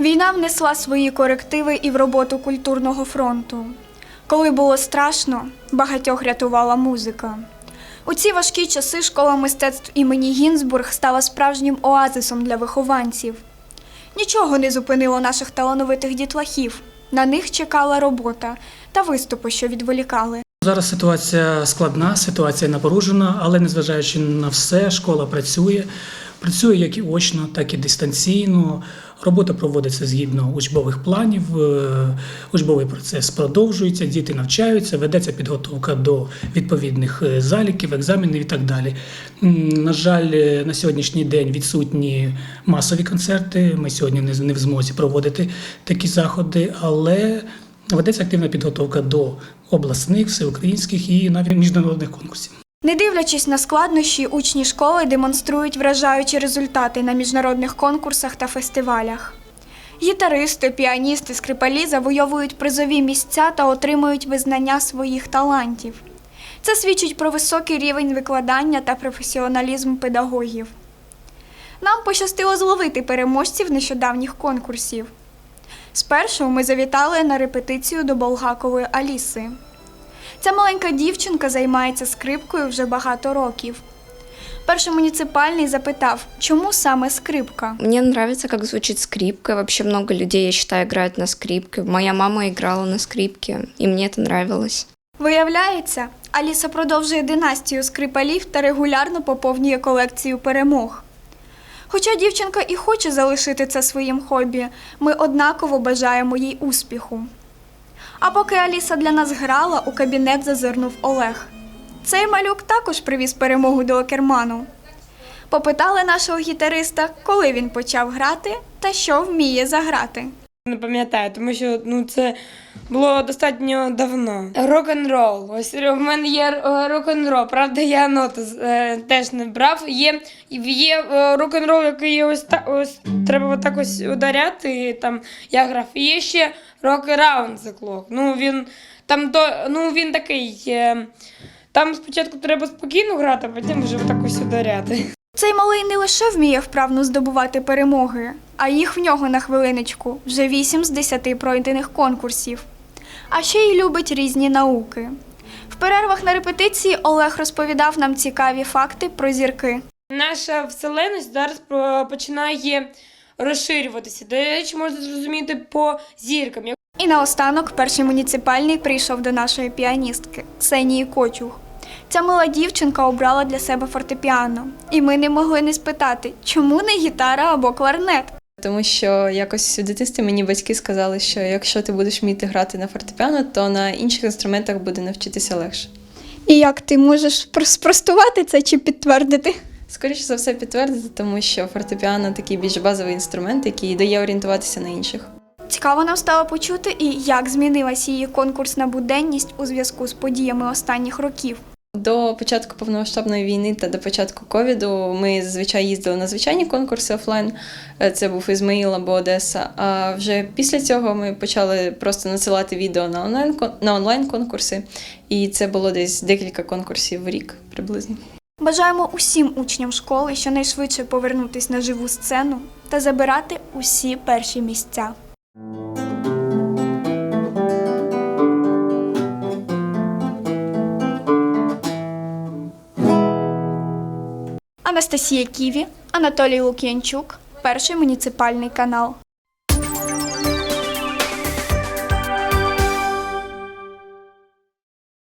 Війна внесла свої корективи і в роботу культурного фронту. Коли було страшно, багатьох рятувала музика. У ці важкі часи школа мистецтв імені Гінзбург стала справжнім оазисом для вихованців. Нічого не зупинило наших талановитих дітлахів. На них чекала робота та виступи, що відволікали. Зараз ситуація складна, ситуація напружена, але незважаючи на все, школа працює. Працює як і очно, так і дистанційно. Робота проводиться згідно учбових планів. е, Учбовий процес продовжується, діти навчаються, ведеться підготовка до відповідних е, заліків, екзаменів і так далі. На жаль, е, на сьогоднішній день відсутні масові концерти. Ми сьогодні не в змозі проводити такі заходи, але ведеться активна підготовка до обласних, всеукраїнських і навіть міжнародних конкурсів. Не дивлячись на складнощі, учні школи демонструють вражаючі результати на міжнародних конкурсах та фестивалях. Гітаристи, піаністи, скрипалі завойовують призові місця та отримують визнання своїх талантів. Це свідчить про високий рівень викладання та професіоналізм педагогів. Нам пощастило зловити переможців нещодавніх конкурсів. Спершу ми завітали на репетицію до Болгакової Аліси. Ця маленька дівчинка займається скрипкою вже багато років. Перший муніципальний запитав, чому саме скрипка. Мне нравится, как звучит скрипка. Вообще много людей, я считаю, играют на скрипке. Моя мама играла на скрипке, и мне это нравилось. Виявляється, Аліса продовжує династію скрипалів та регулярно поповнює колекцію перемог. Хоча дівчинка і хоче залишити це своїм хобі, ми однаково бажаємо їй успіху. А поки Аліса для нас грала, у кабінет зазирнув Олег. Цей малюк також привіз перемогу до Окерману. Попитали нашого гітариста, коли він почав грати та що вміє заграти. Не пам'ятаю, тому що ну це було достатньо давно. Рок-н-рол. Ось в мене є е, рок-н-рол. Правда, я ноти е, теж не брав. Є, є е, рок-н-рол, який ось так ось треба отак ось ударяти. Там я грав. І є ще rock around the clock. Ну він там то, ну він такий. Е, там спочатку треба спокійно грати, а потім вже отак ось ударяти. Цей малий не лише вміє вправно здобувати перемоги, а їх в нього на хвилиночку вже 8 з 10 пройдених конкурсів. А ще й любить різні науки. В перервах на репетиції Олег розповідав нам цікаві факти про зірки. Наша вселеність зараз починає розширюватися. До речі, можна зрозуміти по зіркам. І наостанок перший муніципальний прийшов до нашої піаністки Ксенії Кочух. Ця мила дівчинка обрала для себе фортепіано, і ми не могли не спитати, чому не гітара або кларнет. Тому що якось у дитинстві мені батьки сказали, що якщо ти будеш вміти грати на фортепіано, то на інших інструментах буде навчитися легше. І як ти можеш спростувати це чи підтвердити? Скоріше за все підтвердити, тому що фортепіано такий більш базовий інструмент, який дає орієнтуватися на інших. Цікаво нам стало почути і як змінилася її конкурсна буденність у зв'язку з подіями останніх років. До початку повномасштабної війни та до початку ковіду ми зазвичай їздили на звичайні конкурси офлайн. Е, Це був Ізмаїл або Одеса. А вже після цього ми почали просто надсилати відео на онлайн на онлайн конкурси, і це було десь декілька конкурсів в рік приблизно. Бажаємо усім учням школи щонайшвидше повернутись на живу сцену та забирати усі перші місця. Анастасія Ківі, Анатолій Лук'янчук, перший муніципальний канал.